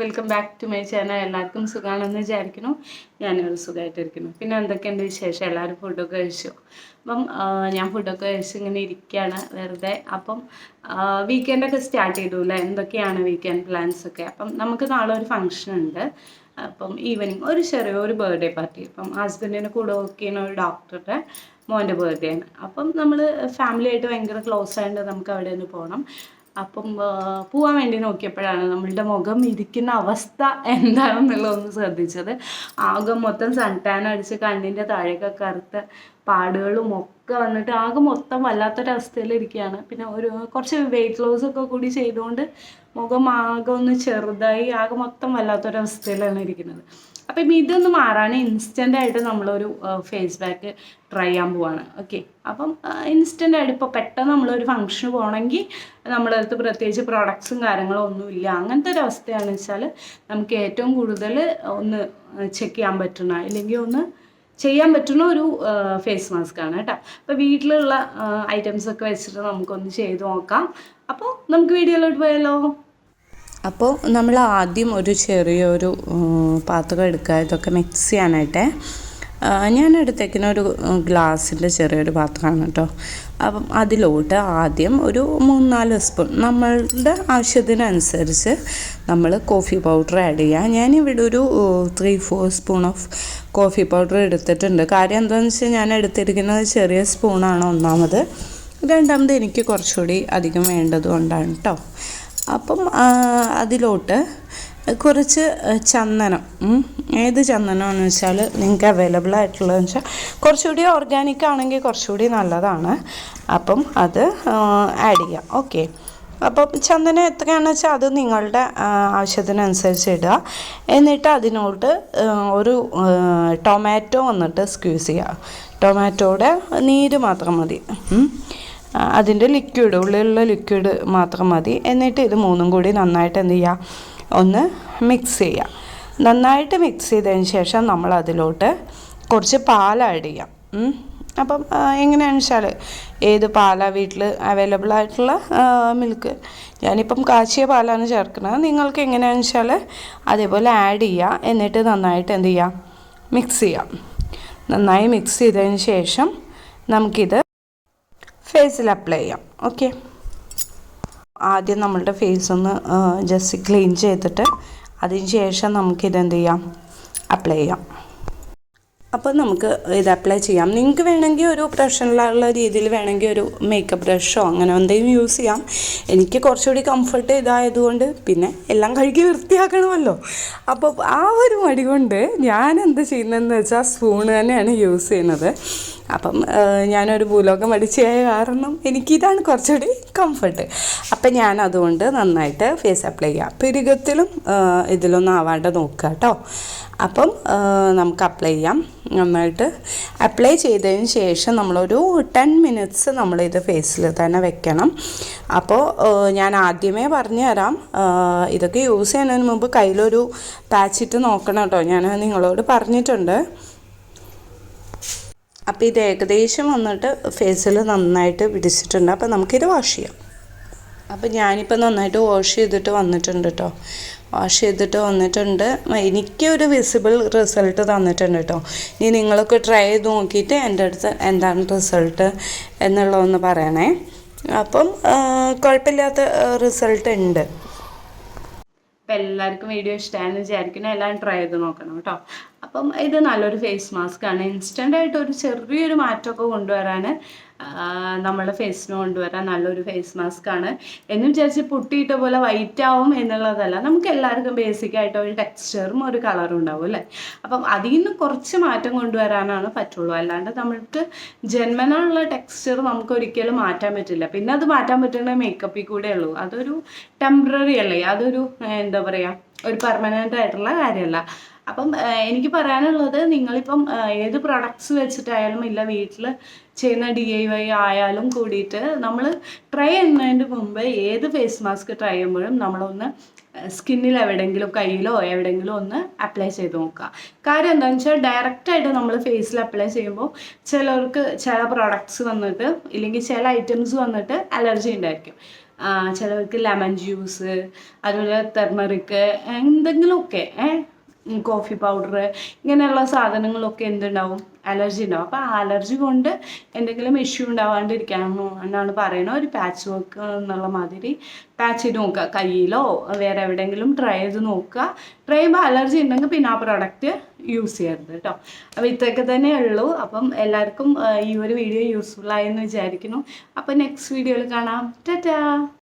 Welcome back to my channel. എല്ലാവർക്കും സുഖമാണെന്ന് വിചാരിക്കുന്നു. ഞാനൊരു സുഖമായിട്ടിരിക്കുന്നു. പിന്നെ എന്തൊക്കെയുണ്ട് വിശേഷം? എല്ലാവരും ഫുഡൊക്കെ കഴിച്ചു? അപ്പം ഞാൻ ഫുഡൊക്കെ കഴിച്ച് ഇങ്ങനെ ഇരിക്കുകയാണ് വെറുതെ. അപ്പം വീക്കെൻഡൊക്കെ സ്റ്റാർട്ട് ചെയ്തു അല്ലേ? എന്തൊക്കെയാണ് വീക്കെൻഡ് പ്ലാൻസ് ഒക്കെ? അപ്പം നമുക്ക് നാളെ ഒരു ഫംഗ്ഷൻ ഉണ്ട്. അപ്പം ഈവനിങ് ഒരു ചെറിയ ഒരു ബർത്ത്ഡേ പാർട്ടി അപ്പം ഹസ്ബൻഡിന്റെ കൂടെ വർക്ക് ചെയ്യുന്ന ഒരു ഡോക്ടറുടെ മോന്റെ ബർത്ത്ഡേ ആണ്. അപ്പം നമ്മൾ ഫാമിലിയായിട്ട് ഭയങ്കര ക്ലോസ് ആയതുകൊണ്ട് നമുക്ക് അവിടെ നിന്ന് പോകണം അപ്പം പോവാൻ വേണ്ടി നോക്കിയപ്പോഴാണ് നമ്മളുടെ മുഖം ഇരിക്കുന്ന അവസ്ഥ എന്താണെന്നുള്ളതൊന്ന് ശ്രദ്ധിച്ചത്. ആകെ മൊത്തം സൺ ടാൻ അടിച്ച് കണ്ണിന്റെ താഴേക്ക് കറുത്ത പാടുകളും ഒക്കെ വന്നിട്ട് ആകെ മൊത്തം വല്ലാത്തൊരവസ്ഥയിൽ ഇരിക്കുകയാണ് പിന്നെ ഒരു കുറച്ച് വെയിറ്റ് ലോസ് ഒക്കെ കൂടി ചെയ്തുകൊണ്ട് മുഖം ആകെ ഒന്ന് ചെറുതായി ആകെ മൊത്തം വല്ലാത്തൊരവസ്ഥയിലാണ് ഇരിക്കുന്നത്. അപ്പം ഇതൊന്ന് മാറാൻ ഇൻസ്റ്റന്റ് ആയിട്ട് നമ്മളൊരു ഫേസ് പാക്ക് ട്രൈ ചെയ്യാൻ പോവാണ്. ഓക്കെ അപ്പം ഇൻസ്റ്റന്റ് ആയിട്ട് ഇപ്പോൾ പെട്ടെന്ന് നമ്മളൊരു ഫംഗ്ഷന് പോകണമെങ്കിൽ നമ്മുടെ അടുത്ത് പ്രത്യേകിച്ച് പ്രോഡക്ട്സും കാര്യങ്ങളും ഒന്നുമില്ല അങ്ങനത്തെ ഒരു അവസ്ഥയാണെന്ന് വെച്ചാൽ നമുക്ക് ഏറ്റവും കൂടുതൽ ഒന്ന് ചെക്ക് ചെയ്യാൻ പറ്റണ ഇല്ലെങ്കിൽ ഒന്ന് ചെയ്യാൻ പറ്റുന്ന ഒരു ഫേസ് മാസ്ക് ആണ് കേട്ടോ. അപ്പോൾ വീട്ടിലുള്ള ഐറ്റംസ് ഒക്കെ വെച്ചിട്ട് നമുക്കൊന്ന് ചെയ്ത് നോക്കാം. അപ്പോൾ നമുക്ക് വീഡിയോയിലോട്ട് പോയാലോ? അപ്പോൾ നമ്മൾ ആദ്യം ഒരു ചെറിയൊരു പാത്രം എടുക്കുക. ഇതൊക്കെ മിക്സ് ചെയ്യാനായിട്ടേ. ഞാൻ എടുത്തേക്കുന്ന ഒരു ഗ്ലാസിന്റെ ചെറിയൊരു പാത്രമാണ് കേട്ടോ അപ്പം അതിലോട്ട് ആദ്യം ഒരു മൂന്നാൽ സ്പൂൺ നമ്മളുടെ ആവശ്യത്തിനനുസരിച്ച് നമ്മൾ കോഫി പൗഡർ ആഡ് ചെയ്യുക ഞാനിവിടെ ഒരു three four spoon of coffee powder എടുത്തിട്ടുണ്ട്. കാര്യം എന്താണെന്ന് വെച്ചാൽ ഞാൻ എടുത്തിരിക്കുന്നത് ചെറിയ സ്പൂണാണ് ഒന്നാമത്. രണ്ടാമത് എനിക്ക് കുറച്ചുകൂടി അധികം വേണ്ടതുകൊണ്ടാണ് കേട്ടോ അപ്പം അതിലോട്ട് കുറച്ച് ചന്ദനം. ഏത് ചന്ദനമാണെന്ന് വെച്ചാൽ നിങ്ങൾക്ക് അവൈലബിൾ ആയിട്ടുള്ളതെന്ന് വെച്ചാൽ കുറച്ചുകൂടി ഓർഗാനിക് ആണെങ്കിൽ കുറച്ചുകൂടി നല്ലതാണ്. അപ്പം അത് ആഡ് ചെയ്യാം. ഓക്കെ അപ്പം ചന്ദനം എത്രയാണെന്ന് വെച്ചാൽ അത് നിങ്ങളുടെ ആവശ്യത്തിനനുസരിച്ച് ഇടുക. എന്നിട്ട് അതിനോട്ട് ഒരു ടൊമാറ്റോ വന്നിട്ട് സ്ക്യൂസ് ചെയ്യുക. ടൊമാറ്റോയുടെ നീര് മാത്രം മതി. അതിന്റെ ലിക്വിഡ് ഉള്ളിലുള്ള ലിക്വിഡ് മാത്രം മതി. എന്നിട്ട് ഇത് മൂന്നും കൂടി നന്നായിട്ട് എന്ത് ചെയ്യുക ഒന്ന് മിക്സ് ചെയ്യുക നന്നായിട്ട് മിക്സ് ചെയ്തതിന് ശേഷം നമ്മൾ അതിലോട്ട് കുറച്ച് പാൽ ആഡ് ചെയ്യാം. അപ്പം എങ്ങനെയാണെന്ന് വെച്ചാൽ ഏത് പാലാണ് വീട്ടിൽ അവൈലബിൾ ആയിട്ടുള്ള മിൽക്ക് ഞാനിപ്പം കാച്ചിയ പാലാണ് ചേർക്കുന്നത്. നിങ്ങൾക്ക് എങ്ങനെയാണെന്ന് വെച്ചാൽ അതേപോലെ ആഡ് ചെയ്യുക എന്നിട്ട് നന്നായിട്ട് എന്ത് ചെയ്യുക മിക്സ് ചെയ്യാം. നന്നായി മിക്സ് ചെയ്തതിന് ശേഷം നമുക്കിത് ഫേസിൽ അപ്ലൈ ചെയ്യാം. ഓക്കെ ആദ്യം നമ്മളുടെ ഫേസ് ഒന്ന് ജസ്റ്റ് ക്ലീൻ ചെയ്തിട്ട് അതിന് ശേഷം നമുക്കിതെന്ത് ചെയ്യാം? അപ്ലൈ ചെയ്യാം. അപ്പോൾ നമുക്ക് ഇത് അപ്ലൈ ചെയ്യാം. നിങ്ങൾക്ക് വേണമെങ്കിൽ ഒരു പ്രൊഫഷണലുള്ള രീതിയിൽ വേണമെങ്കിൽ ഒരു മേക്കപ്പ് ബ്രഷോ അങ്ങനെ എന്തെങ്കിലും യൂസ് ചെയ്യാം. എനിക്ക് കുറച്ചുകൂടി കംഫർട്ട് ഇതായതുകൊണ്ട് പിന്നെ എല്ലാം കഴുകി വൃത്തിയാക്കണമല്ലോ. അപ്പോൾ ആ ഒരു മടി കൊണ്ട് ഞാൻ എന്ത് ചെയ്യുന്നതെന്ന് വെച്ചാൽ സ്പൂൺ തന്നെയാണ് യൂസ് ചെയ്യുന്നത്. അപ്പം ഞാനൊരു ഭൂലോകം അടിച്ചയായ കാരണം എനിക്കിതാണ് കുറച്ചുകൂടി കംഫർട്ട് അപ്പം ഞാൻ അതുകൊണ്ട് നന്നായിട്ട് ഫേസ് അപ്ലൈ ചെയ്യാം. പിരുകത്തിലും ഇതിലൊന്നും ആവാണ്ട് നോക്കുക കേട്ടോ. അപ്പം നമുക്ക് അപ്ലൈ ചെയ്യാം. നന്നായിട്ട് അപ്ലൈ ചെയ്തതിന് ശേഷം നമ്മളൊരു ടെൻ മിനിറ്റ്സ് നമ്മളിത് ഫേസിൽ തന്നെ വെക്കണം. അപ്പോൾ ഞാൻ ആദ്യമേ പറഞ്ഞു തരാം ഇതൊക്കെ യൂസ് ചെയ്യുന്നതിന് മുമ്പ് കയ്യിലൊരു പാച്ചിട്ട് നോക്കണം കേട്ടോ ഞാൻ നിങ്ങളോട് പറഞ്ഞിട്ടുണ്ട്. അപ്പോൾ ഇത് ഏകദേശം വന്നിട്ട് ഫേസിൽ നന്നായിട്ട് പിടിച്ചിട്ടുണ്ട്. അപ്പോൾ നമുക്കിത് വാഷ് ചെയ്യാം. അപ്പോൾ ഞാനിപ്പോൾ നന്നായിട്ട് വാഷ് ചെയ്തിട്ട് വന്നിട്ടുണ്ട് കേട്ടോ വാഷ് ചെയ്തിട്ട് വന്നിട്ടുണ്ട്. എനിക്കൊരു വിസിബിൾ റിസൾട്ട് തന്നിട്ടുണ്ട് കേട്ടോ ഇനി നിങ്ങളൊക്കെ ട്രൈ ചെയ്ത് നോക്കിയിട്ട് എന്റെ അടുത്ത് എന്താണ് റിസൾട്ട് എന്നുള്ളതൊന്ന് പറയണേ. അപ്പം കുഴപ്പമില്ലാത്ത റിസൾട്ട് ഉണ്ട്. അപ്പം എല്ലാവർക്കും വീഡിയോ ഇഷ്ടമായെന്ന് വിചാരിക്കുന്നു. എല്ലാവരും ട്രൈ ചെയ്ത് നോക്കണം കേട്ടോ അപ്പം ഇത് നല്ലൊരു ഫേസ് മാസ്ക് ആണ് ഇൻസ്റ്റന്റ് ആയിട്ട് ഒരു ചെറിയൊരു മാറ്റമൊക്കെ കൊണ്ടുവരാൻ നമ്മളെ ഫേസിന് കൊണ്ടുവരാൻ നല്ലൊരു ഫേസ് മാസ്ക് ആണ് എന്ന് വിചാരിച്ച് പൊട്ടിയിട്ട പോലെ വൈറ്റ് ആവും എന്നുള്ളതല്ല നമുക്ക് എല്ലാവർക്കും ബേസിക് ആയിട്ട് ഒരു ടെക്സ്ചറും ഒരു കളറും ഉണ്ടാവും അല്ലേ? അപ്പം അതിൽ നിന്ന് കുറച്ച് മാറ്റം കൊണ്ടുവരാനാണ് പറ്റുള്ളൂ. അല്ലാണ്ട് നമ്മൾക്ക് ജന്മനുള്ള ടെക്സ്ചർ നമുക്ക് ഒരിക്കലും മാറ്റാൻ പറ്റില്ല. പിന്നെ അത് മാറ്റാൻ പറ്റുന്ന മേക്കപ്പിൽ കൂടെ ഉള്ളൂ. അതൊരു ടെമ്പററി അല്ലേ? അതൊരു എന്താ പറയുക ഒരു പെർമനന്റ് ആയിട്ടുള്ള കാര്യമല്ല. അപ്പം എനിക്ക് പറയാനുള്ളത് നിങ്ങളിപ്പം ഏത് പ്രൊഡക്ട്സ് വെച്ചിട്ടായാലും ഇല്ല വീട്ടിൽ ചെയ്യുന്ന ഡി ഐ വൈ ആയാലും കൂടിയിട്ട് നമ്മൾ ട്രൈ ചെയ്യുന്നതിന് മുമ്പ് ഏത് ഫേസ് മാസ്ക് ട്രൈ ചെയ്യുമ്പോഴും നമ്മളൊന്ന് സ്കിന്നിൽ എവിടെയെങ്കിലും കയ്യിലോ എവിടെയെങ്കിലും ഒന്ന് അപ്ലൈ ചെയ്ത് നോക്കുക. കാര്യം എന്താണെന്ന് വെച്ചാൽ ഡയറക്റ്റായിട്ട് നമ്മൾ ഫേസിൽ അപ്ലൈ ചെയ്യുമ്പോൾ ചിലർക്ക് ചില പ്രോഡക്ട്സ് വന്നിട്ട് ഇല്ലെങ്കിൽ ചില ഐറ്റംസ് വന്നിട്ട് അലർജി ഉണ്ടായിരിക്കും. ചിലർക്ക് ലെമൺ ജ്യൂസ് അതുപോലെ തെർമറിക്ക് എന്തെങ്കിലുമൊക്കെ ഏഹ് കോഫി പൗഡർ ഇങ്ങനെയുള്ള സാധനങ്ങളൊക്കെ എന്തുണ്ടാവും? അലർജി ഉണ്ടാവും. അപ്പോൾ ആ അലർജി കൊണ്ട് എന്തെങ്കിലും ഇഷ്യൂ ഉണ്ടാവാണ്ടിരിക്കണം എന്നാണ് പറയുന്നത്. ഒരു പാച്ച് വർക്ക് എന്നുള്ള മാതിരി പാച്ച് ചെയ്ത് നോക്കുക. കയ്യിലോ വേറെ എവിടെയെങ്കിലും ട്രൈ ചെയ്ത് നോക്കുക. ട്രൈ ചെയ്യുമ്പോൾ അലർജി ഉണ്ടെങ്കിൽ പിന്നെ ആ പ്രോഡക്റ്റ് യൂസ് ചെയ്യരുത് കേട്ടോ. അപ്പോൾ ഇത്രയൊക്കെ തന്നെ ഉള്ളൂ. അപ്പം എല്ലാവർക്കും ഈ ഒരു വീഡിയോ യൂസ്ഫുൾ ആയെന്ന് വിചാരിക്കുന്നു. അപ്പോൾ നെക്സ്റ്റ് വീഡിയോയിൽ കാണാം. ടാറ്റാ